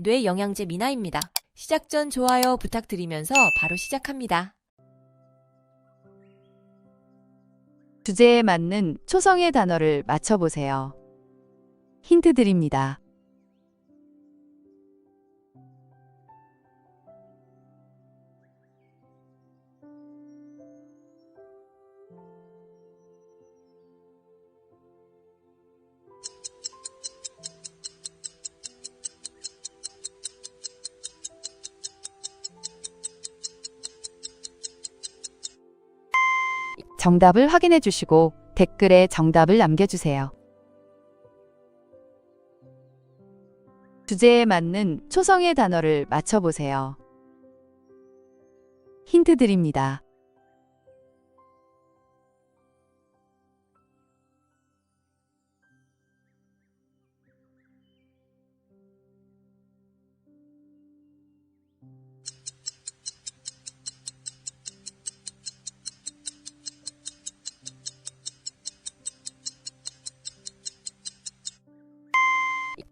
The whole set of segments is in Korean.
뇌 영양제 미나입니다. 시작 전 좋아요 부탁드리면서 바로 시작합니다. 주제에 맞는 초성의 단어를 맞춰보세요. 힌트 드립니다. 정답을 확인해 주시고 댓글에 정답을 남겨주세요. 주제에 맞는 초성의 단어를 맞춰보세요. 힌트 드립니다.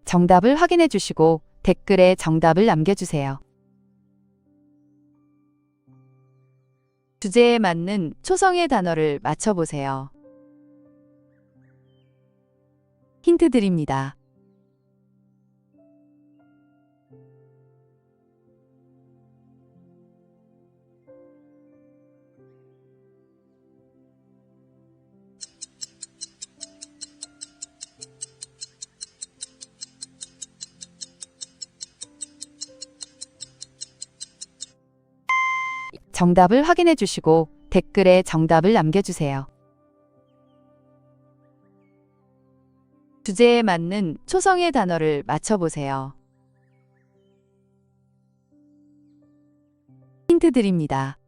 정답을 확인해 주시고 댓글에 정답을 남겨주세요. 주제에 맞는 초성의 단어를 맞춰보세요. 힌트 드립니다. 정답을 확인해 주시고 댓글에 정답을 남겨주세요. 주제에 맞는 초성의 단어를 맞춰보세요. 힌트 드립니다.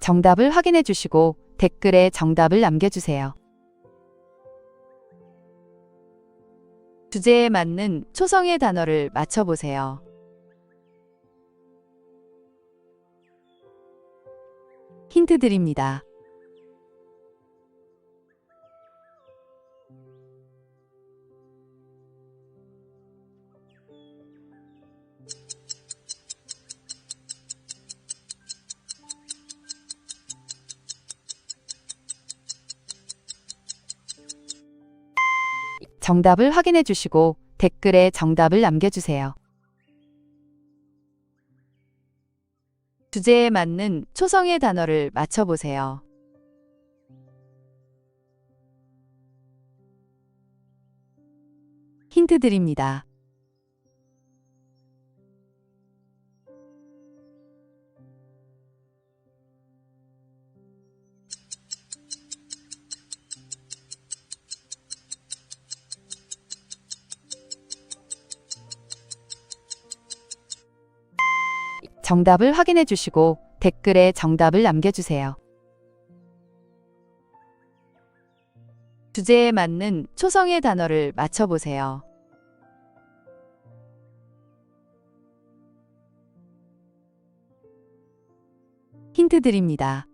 정답을 확인해 주시고 댓글에 정답을 남겨주세요. 주제에 맞는 초성의 단어를 맞춰보세요. 힌트 드립니다. 정답을 확인해 주시고 댓글에 정답을 남겨주세요. 주제에 맞는 초성의 단어를 맞춰보세요. 힌트 드립니다. 정답을 확인해 주시고 댓글에 정답을 남겨주세요. 주제에 맞는 초성의 단어를 맞춰보세요. 힌트 드립니다.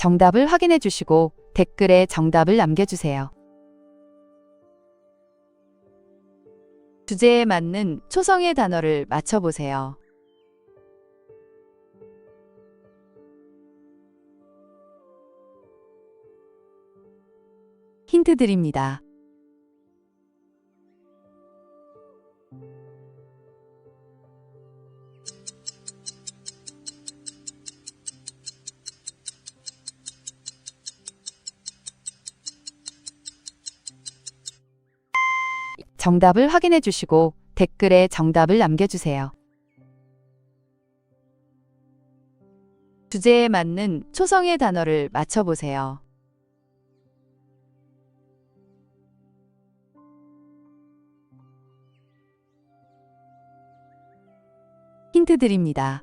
정답을 확인해 주시고 댓글에 정답을 남겨주세요. 주제에 맞는 초성의 단어를 맞춰보세요. 힌트 드립니다. 정답을 확인해 주시고 댓글에 정답을 남겨주세요. 주제에 맞는 초성의 단어를 맞춰보세요. 힌트 드립니다.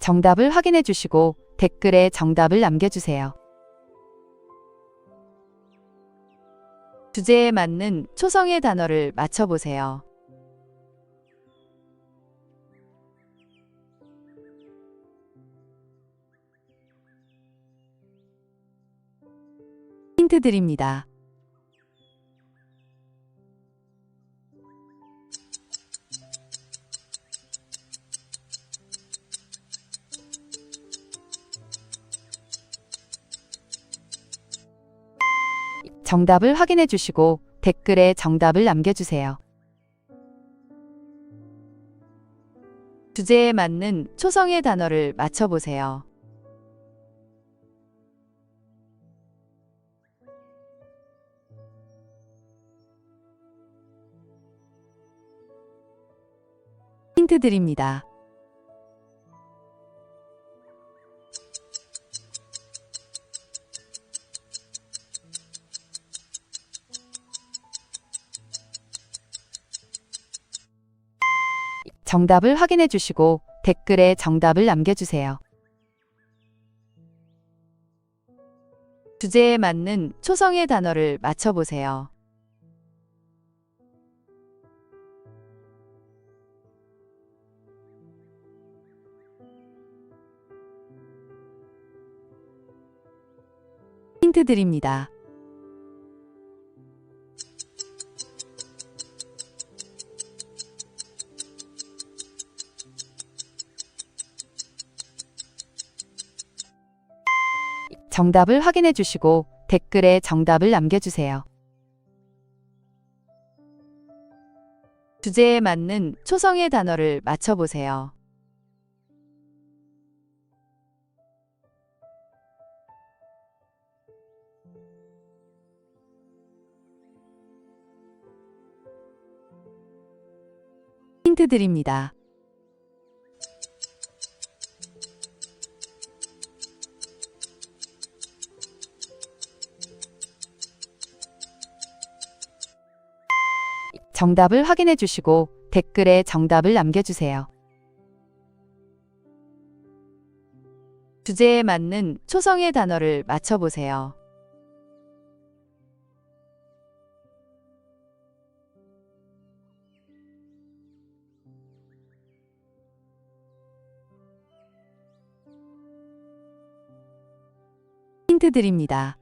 정답을 확인해 주시고 댓글에 정답을 남겨주세요. 주제에 맞는 초성의 단어를 맞춰보세요. 힌트 드립니다. 정답을 확인해 주시고 댓글에 정답을 남겨주세요. 주제에 맞는 초성의 단어를 맞춰보세요. 힌트 드립니다. 정답을 확인해 주시고 댓글에 정답을 남겨주세요. 주제에 맞는 초성의 단어를 맞춰보세요. 힌트 드립니다. 정답을 확인해 주시고 댓글에 정답을 남겨주세요. 주제에 맞는 초성의 단어를 맞춰보세요. 힌트 드립니다. 정답을 확인해 주시고 댓글에 정답을 남겨주세요. 주제에 맞는 초성의 단어를 맞춰보세요. 힌트 드립니다.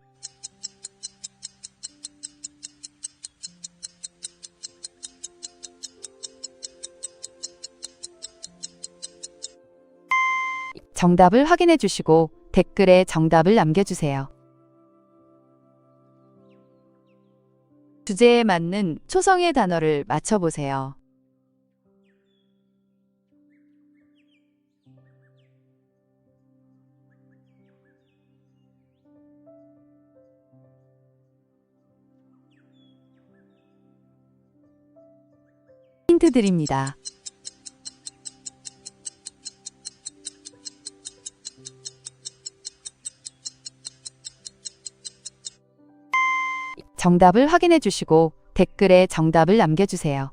정답을 확인해 주시고 댓글에 정답을 남겨주세요. 주제에 맞는 초성의 단어를 맞춰보세요. 힌트 드립니다. 정답을 확인해 주시고 댓글에 정답을 남겨주세요.